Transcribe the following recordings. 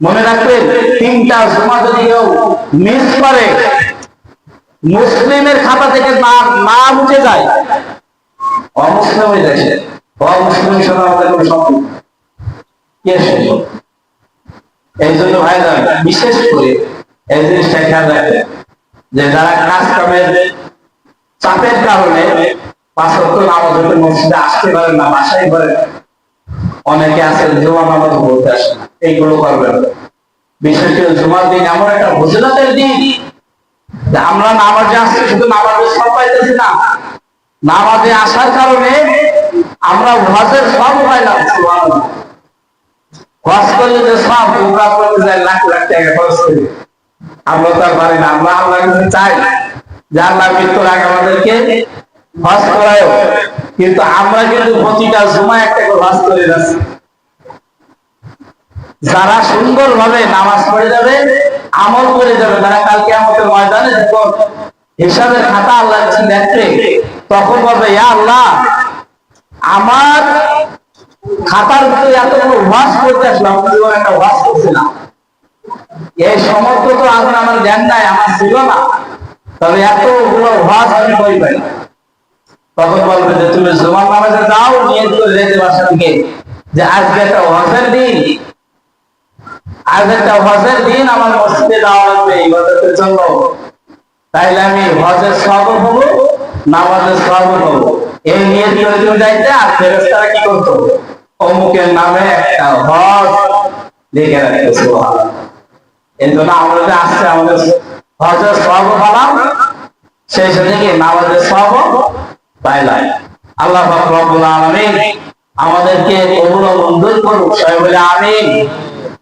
মনে রাখবেন, তিনটা জমা যদি কেউ মিস করে, মুসলিমের খাতা থেকে না উঠে যায়। অমুসলিম হয়ে যায় সে। অমুসলিমের সাথে আমাদের এই জন্য ভাই বিশেষ করে এই জিনিসটা খেয়াল রাখবেন, যে যারা কাজ কামের চাপের কারণে পাঁচ অক্ট নামাজ মসজিদে আসতে পারেন না, বাসায় পারেন অনেকে আছে জুমা নামাজ বলতে আসে না, এইগুলো করবেন। বিশেষ করে জুমার দিন এমন একটা ভোজনাতের দিন আমরা নামাজে আসছি, শুধু নামাজে সব পাইতেছি না নামাজে আসার কারণে আমরা হজের সব পাইলাম। হজ করলে যে সব, উমরা করতে যায় লাখ লাখ টাকা খরচ করি আমরা তো আর পারি না, আমরা আল্লাহ চাই যে আল্লাহ মৃত্যুর আগে আমাদেরকে হজ করায় কিন্তু আমরা কিন্তু প্রতিটা জুমা একটা করে হজ করে যাচ্ছি। যারা সুন্দর ভাবে নামাজ পড়ে যাবে, আমল করে যাবে তারা কালকে আমাদের ময়দানে হিসাবের খাতা আল্লাহ কাছে তখন বলবে, ইয়া আল্লাহ, আমার খাতার ভিতরে এতগুলো ওয়াশ করতে আসলাম একটা ওয়াশ করছিলাম এই সমর্থ তো আমার জ্ঞান নাই, আমার ছিল না। তবে এতগুলো ওয়াশ আমি কই পাই তখন বলবে যে তুমি জুমার নামাজে যাও, নিয়ে করে যেতে বাসা থেকে। যে আজকে একটা ওয়াজের দিন, আজ একটা হজের দিন, আমার মসজিদে যাওয়া লাগবে ইবাদতের জন্য। তাইলে আমি হজের সব হব, নামাজের সব হব। এই নিয়ে করে তুমি যাইতে, আর ফেরেস্তারা কি করতো? অমুকের নামে একটা হজ লিখে রাখতো, সুবহানাল্লাহ। এই জন্য আমরা যে আসছে, আমাদের হজের সব পালাম সেই সাথে কি নামাজের সব পাইলাই আল্লাহ পাক রব্বুল আলামিন আমাদেরকে মঞ্জুর করুক। সবাই বলে আমিন।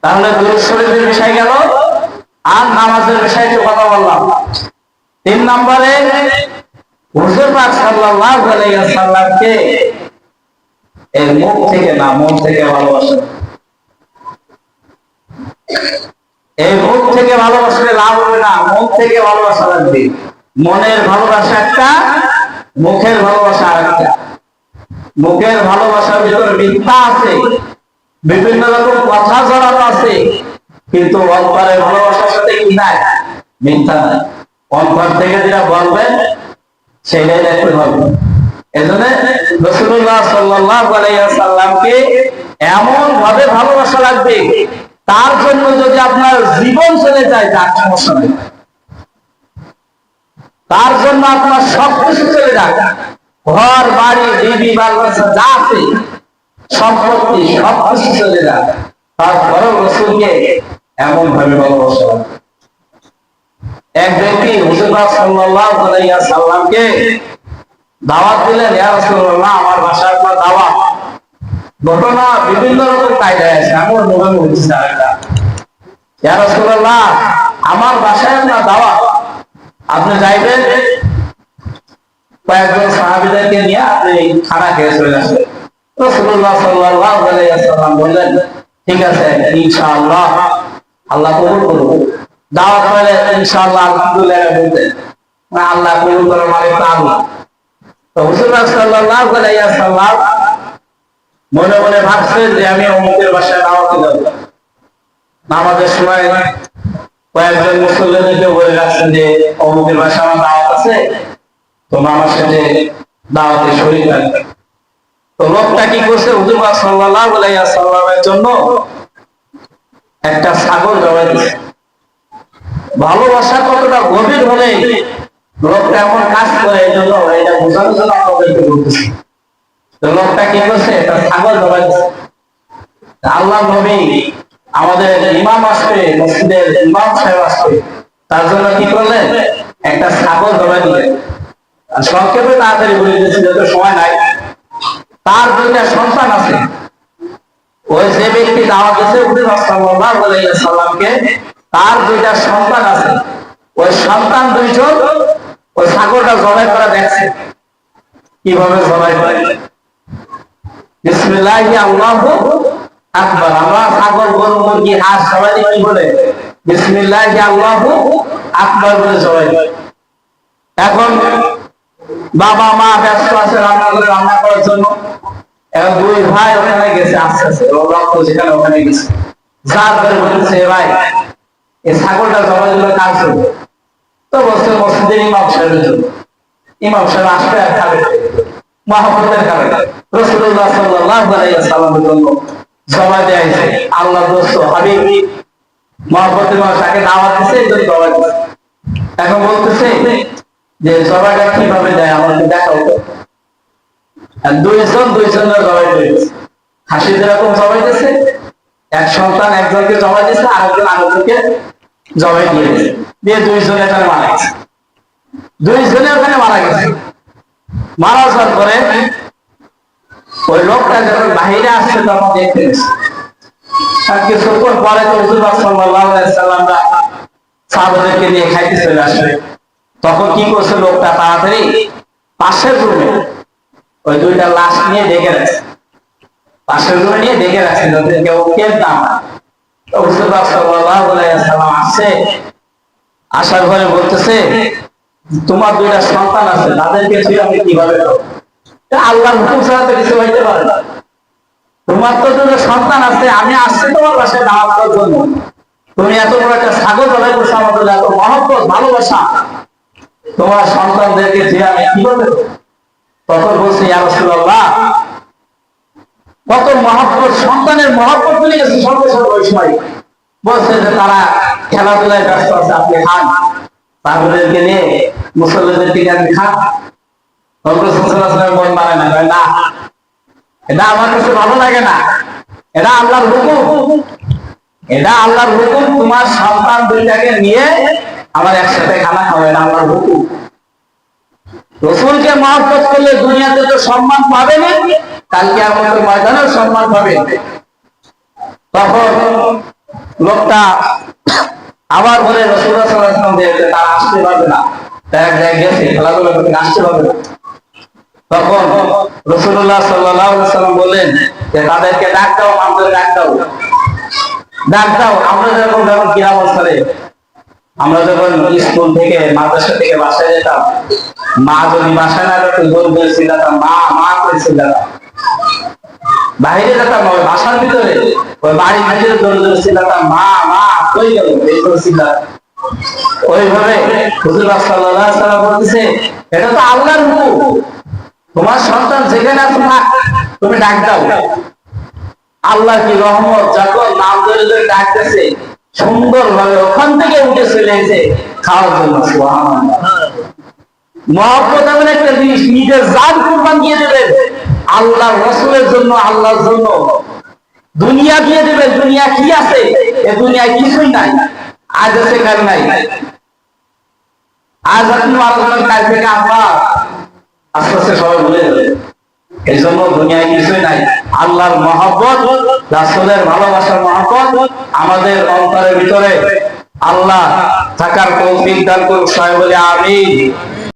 তাহলে দুরূদ শরীফের বিষয় গেল। আর নামাজের বিষয়ে একটু কথা বললাম। তিন নম্বরে হুজুর পাক সাল্লাল্লাহু আলাইহি মুখ থেকে না, মন থেকে ভালোবাসা। এই মুখ থেকে ভালোবাসলে লাভ হবে না, মন থেকে ভালোবাসা লাগবে মনের ভালোবাসা একটা মুখের ভালোবাসা আরেকটা। মুখের ভালোবাসার ভিতরে মিথ্যা আছে, বিভিন্ন রকম কথা জড়ানো আছে, কিন্তু অন্তরের ভালোবাসার সাথে কি নাই? মিথ্যা নাই। অন্তর থেকে যেটা বলবেন, সেটাই দেখতে হবে এজন্য রসুল্লাহ সাল্লাল্লাহু আলাইহি সাল্লামকে এমন ভাবে ভালোবাসা লাগবে, তার জন্য যদি আপনার জীবন চলে যায়, তার সমস্যা নেই। তার জন্য আপনার সবকিছু চলে যায়। ঘর, বাড়ি, বিবি বাচ্চা যা আছে, সম্পত্তি সবকিছু চলে যায়। তারপরেও রসুলকে এমন ভাবে ভালোবাসা এক ব্যক্তি সাল্লামকে দাওয়াত দিলেন, ইয়া রাসূলুল্লাহ, আমার বাসায় আপনার দাওয়াত ঘটনা বিভিন্ন রকম কায়দায় আছে আমি অন্যভাবে বলছি আরেকটা। ইয়া রাসূলুল্লাহ, আমার বাসায় আপনার দাওয়াত আপনি যাইবেন কয়েকজন সাহাবীদেরকে নিয়ে আপনি খানা খেয়ে চলে আসবেন। আল্লাহ আল্লাহ মনে মনে ভাবছেন যে আমি অমুকের বাসায় দাওয়াতে যাব নামাজের সময় কয়েকজন বলে রাখছেন যে, অমুকের বাসায় আমার দাওয়াত আছে সাথে দাওয়াতে শরীর থাকবে। তো লোকটা কি করছে? হুজুর সাল্লাল্লাহু আলাইহি সাল্লামের জন্য একটা ছাগল জবাই ভালোবাসা কতটা গভীর হলে লোকটা এমন কাজ করে, এই জন্য এটা বোঝানোর জন্য লোকটা কি করছে? একটা ছাগল জবাই তা আল্লাহ নবী আমাদের ইমাম আসবে, মসজিদের ইমাম সাহেব আসবে। তার জন্য কি করলেন? একটা ছাগল জবাই দিলেন। সংক্ষেপে তাড়াতাড়ি বলে দিয়েছি যত সময় নাই। তার দুইটা সন্তান আছে। ওই যে ব্যক্তি দাওয়াত দিয়েছে উনি সাল্লামকে তার দুইটা সন্তান আছে। ওই সন্তান দুইজন ওই ছাগলটা জবাই করা দেখছে। কীভাবে জবাই করে? বিসমিল্লাহি আল্লাহু আকবার আমরা ছাগল গরু মুরগি হাঁস সবাই কি বলে? বিসমিল্লাহি বলে করে এখন বাবা, মা ব্যস্ত আছে, রান্না করে, রান্না করার জন্য। এখন দুই ভাই ওখানে গেছে, আস্তে আস্তে। রক্ত যেখানে ওখানে গেছে। যার করে বলতেছে "এ ভাই। এই ছাগলটা জমা দিল কাজ করবে তো বলছে মসজিদের ইমাম সাহেবের জন্য। ইমাম সাহেব আসবে খাবে। রসুল্লাহ সাল্লাহ সাল্লামের জন্য। জমা দেয়া আল্লাহ দোস্ত হাবিব মহাপতের ইমাম তাকে দাওয়াত দিছে, এই জমা এখন বলতেছে যে জবাটা কীভাবে দেয় আমাকে দেখাও তো। দুইজন দুইজনের জবাই দিয়েছে হাসি যেরকম জবাই দিয়েছে এক সন্তান একজনকে জবাই দিয়েছে আরেকজন আরেকজনকে জবাই দিয়েছে দিয়ে দুইজনে এখানে মারা গেছে। দুইজনে ওখানে মারা গেছে। মারা যাওয়ার পরে ওই লোকটা যখন বাহিরে আসছে তখন দেখতে পরে তো সাল্লামরা নিয়ে খাইতে চলে আসবে তখন কি করছে লোকটা তাড়াতাড়ি? পাশের রুমে ওই দুইটা লাশ নিয়ে ডেকে রাখছে। পাশের রুমে নিয়ে ডেকে রাখছে যাতে কেউ কেউ না আসার পরে বলতেছে, তোমার দুইটা সন্তান আছে, তাদেরকে আমি কীভাবে আল্লাহর হুকুম ছাড়া কিছু হইতে পারে তোমার তো দুটো সন্তান আছে, আমি আসছি তোমার বাসায় দাওয়াত করার জন্য। তুমি এত বড় একটা ছাগল জবাই করছ আমাদের এত মহব্বত, ভালোবাসা। তোমার সন্তানদেরকে যে আমি কীভাবে করব? তখন বলছে রাসূলুল্লাহ, কত মহব্বত, সন্তানের মহব্বত চলে গেছে সঙ্গে সঙ্গে ওই সময় বলছে যে তারা খেলাধুলায় ব্যস্ত আছে, আপনি খান। তাদেরকে নিয়ে মুসল্লিদের দিকে আপনি খান। না না। এটা আমার কাছে ভালো লাগে না। এটা আল্লাহর হুকুম। এটা আল্লাহর হুকুম, তোমার সন্তান দুইটাকে নিয়ে আমার একসাথে খানা খাওয়া, এটা আল্লাহর হুকুম। রসুলকে মহব্বত করলে দুনিয়াতে তো সম্মান পাবে না, কালকে আমাদের ময়দানেও সম্মান পাবে। তখন লোকটা আবার বলে আলাইহি তারা আসতে পারবে না। এক জায়গায় গেছে, খেলাধুলা করতে আসতে পারবে না। তখন রসুল্লাহ সাল্লাম বললেন যে, তাদেরকে ডাক দাও, আমাদের ডাক দাও। ডাক দাও, আমরা যখন আমরা যখন স্কুল থেকে মাদ্রাসা থেকে বাসায় যেতাম, মা যদি বাসায় না যেত মা মা বাইরে যেতাম, ওই বাসার ভিতরে, ওই বাড়ির মা মা, কই গেল? এই করে ওইভাবে হুজুর বলতেছে, এটা তো আল্লাহর হুকুম তোমার সন্তান যেখানে থাক, তুমি ডাক দাও। আল্লাহ কি রহমত? যখন নাম ধরে ধরে ডাকতেছে সুন্দর ভাবে ওখান থেকে উঠে চলে এসে খাওয়ার জন্য এমন একটা জিনিস, নিজের কুরবান দিয়ে দেবেন আল্লাহ রসুলের জন্য, আল্লাহর জন্য। দুনিয়া দিয়ে দেবেন দুনিয়া কি আছে? এ দুনিয়ায় কিছুই নাই, আজ আছে কাল নাই। আজ আপনি আলোচনার কাজ থেকে আমরা আস্তে আস্তে সবাই ভুলে যাবে এই জন্য দুনিয়ায় কিছুই নাই। আল্লাহর মহব্বত, রাসুলের ভালোবাসার মহব্বত, আমাদের অন্তরের ভিতরে আল্লাহ থাকার কৌফিক দান করুক সবাই বলে আমিন।